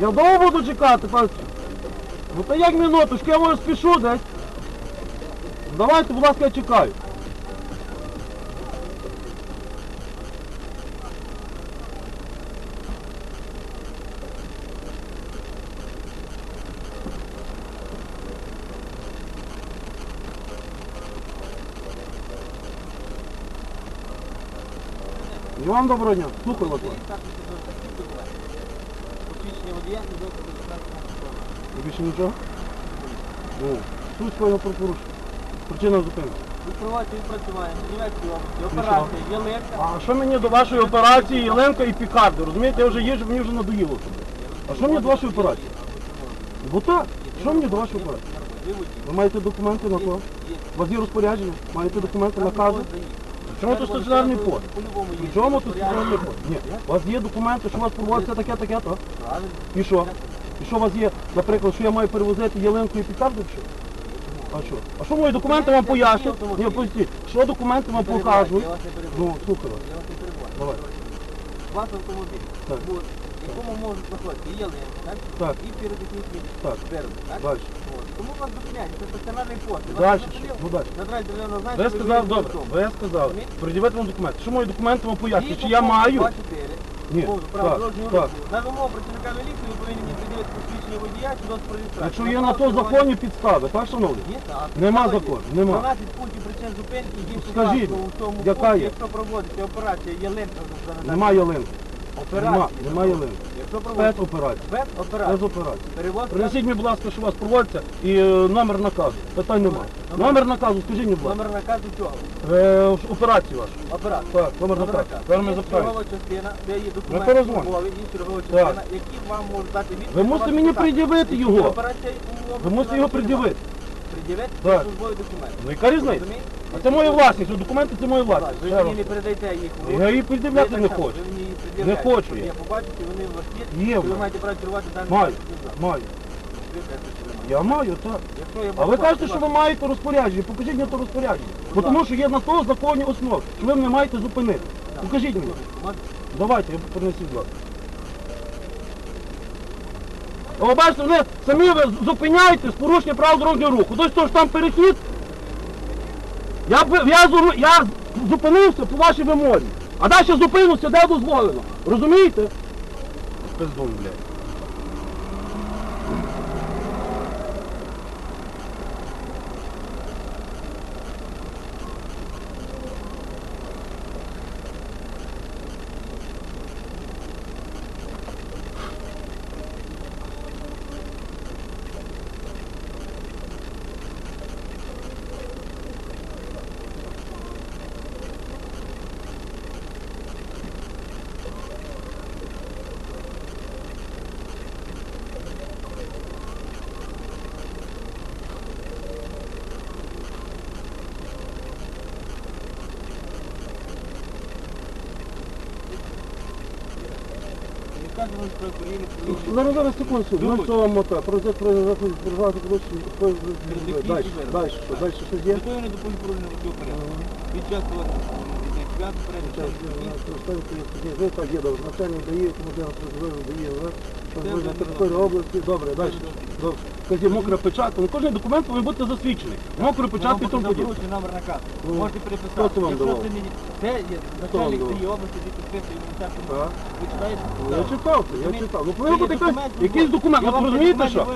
Я довго буду чекати, пальці. Ну то як минуточку, я може спішу десь. Давайте, будь ласка, я чекаю. І вам доброго дня. Слухаю вас. Посвідчення водія і доставки більше нічого? Ну, суть свого пропорушення. Причина зупинки. Відпрацювання, Чернівецької області, Ну, Ялинка. А що мені до вашої операції Єленка і Пікарди? Розумієте, я вже їжджу, мені вже надоїло. А що мені до вашої операції? Бо так, що мені до вашої операції? Ви маєте документи на то? У вас є розпорядження? Маєте документи, накази? Чому тут стаціонарний пост? По-любому є. Чому тут стаціонарний пост? Ні. У вас є документи, що у вас проводиться таке, таке, то? Правильно. І що? І що у вас є, наприклад, що я маю перевозити ялинку і Пікарду? Що? А що? А що мої документи вам пояснюють? Ні, постіть. Що документи вам показують? Я вас не перебуваю. Ну, слухай вас. Я вас не перебуваю. Давай. Вас автомобіль. Так. В якому можуть знаходитися і ялинка, так? Так. І піротехнічні Так. вироби, так? Дальше. От. Тому вас зупиняють, це стаціонарний пост. І вас Дальше. зупинили, Ну дальше. Набирають державного знака, Ви ви сказав, виїдете добре, ви сказали, Розумієте? вам документи. Що мої документи вам пояснюють? Чи я пункту маю? 24 Ні, так, дорожнього так. руху. На вимогу працівника міліції ви повинні мені приділити посвідчення водія чи досить про реєстрацію. Якщо є на то законні підстави, так, шановні? Є, так. Нема є. закону, нема. 12 пунктів причин зупинки, їм Скажіть, у яка пункті, є? якщо проводиться операція ялинка за Нема ялинки. Нема, нема ялинки. Якщо проводиться Спецоперація. спецоперація. Спецоперація. Перевозка Принесіть мені, будь ласка, що у вас проводиться і е, номер наказу. Питань немає. Номер- Номер наказу, скажіть мені, будь ласка. номер наказу чого? Е, операції ваші. Операція. Так, номер наказу. Зараз ми запитаємо. чергова частина, де є документи перезвоните. службові, чергова частина, які вам можуть дати відповідь. Ви на мусите ваші мені питання. пред'явити його. операція Ви мусите його пред'явити. Пред'явити Так. службові документи. Ну яка різниця? Розумієте? А це моя власність, документи це моя власність. Ви мені не передайте їх. Я її пред'являти Ви не хочу. Ви мені її пред'являєте. Не хочу я. І вони у вас є. Є і в Ви мене. маєте право керувати даним Маю, транспортним маю. Ви кажете, що ви маєте. Я маю, так. Якщо я А ви бачу, кажете, що ви маєте розпорядження. Покажіть мені то розпорядження. Бо тому що є на то законні основи, що ви мене маєте зупинити. Покажіть мені. Давайте, я принесу ласка. А Ви бачите, вони самі ви зупиняєте з порушення правил дорожнього руху. Тобто то ж там перехід. Я, я, я зупинився по вашій вимозі. А далі зупинився, де дозволено. Розумієте? Пиздун, блядь. Вам про Україну, про Зараз, зараз, секунду, ну Думаю. що мота, про це про захід державну корупцію, далі, далі, що, далі щось є? Готові не порушення водного порядку. Під час того, від на території області, добре, далі. Добре. Казі, мокра печатка, кожен документ повинен бути засвідчений. Мокрою печаткою і тому подібне. номер наказу. Ну, Можете переписати. хто це вам давав? це начальник цієї області, який підписує. Ви читаєте? Я читав я читав. Ну повинен бути якийсь, документ, ви розумієте що?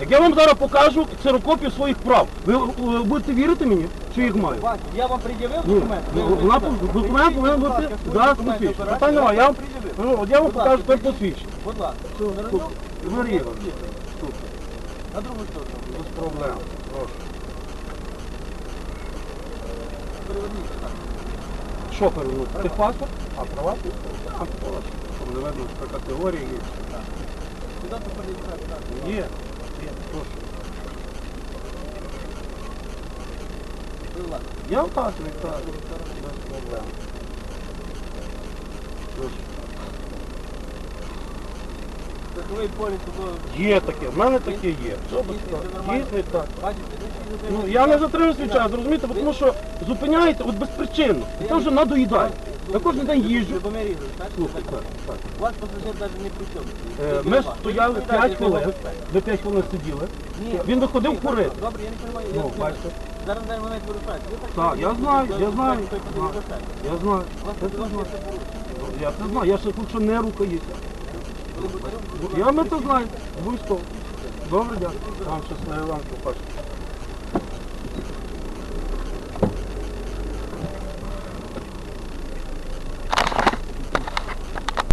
Як я вам зараз покажу ксерокопію своїх прав, ви будете вірити мені, чи їх маю? Я вам пред'явив Ні, документ? ну, вона документ повинен бути зараз посвідчений. операції, немає, я вам, ну, от я вам покажу тепер посвідчення. Будь ласка. Все, На Марія. Супер. На другу сторону. Без проблем. Прошу. Переверніться так. Що перевернути? Техпаспорт? А права? А, права. Щоб не видно, що категорії є. Сюди попередити, так. Є. Є, прошу. Будь ласка. Я вказую, так. Страховий поліс тут. Є таке, в мене таке є. Дійсно, так. Ну, я не затримую свій час, розумієте, тому що зупиняєте от безпричинно. І це вже надоїдає. Я кожен день їжджу. У вас пасажир навіть не при чому. Е, Ми вас. стояли 5 хвилин. Ви 5 хвилин сиділи. Ні. Він виходив курити. Добре, я не розумію. Ну, бачите. Зараз дай мене вирушати. Ви Так, я знаю, я знаю. Я знаю. Я це знаю. Я це знаю. Я ще тут що не робити, Я ми це знаю. Обов'язково. Добре, дякую. Вам щасливо, вам побачимо.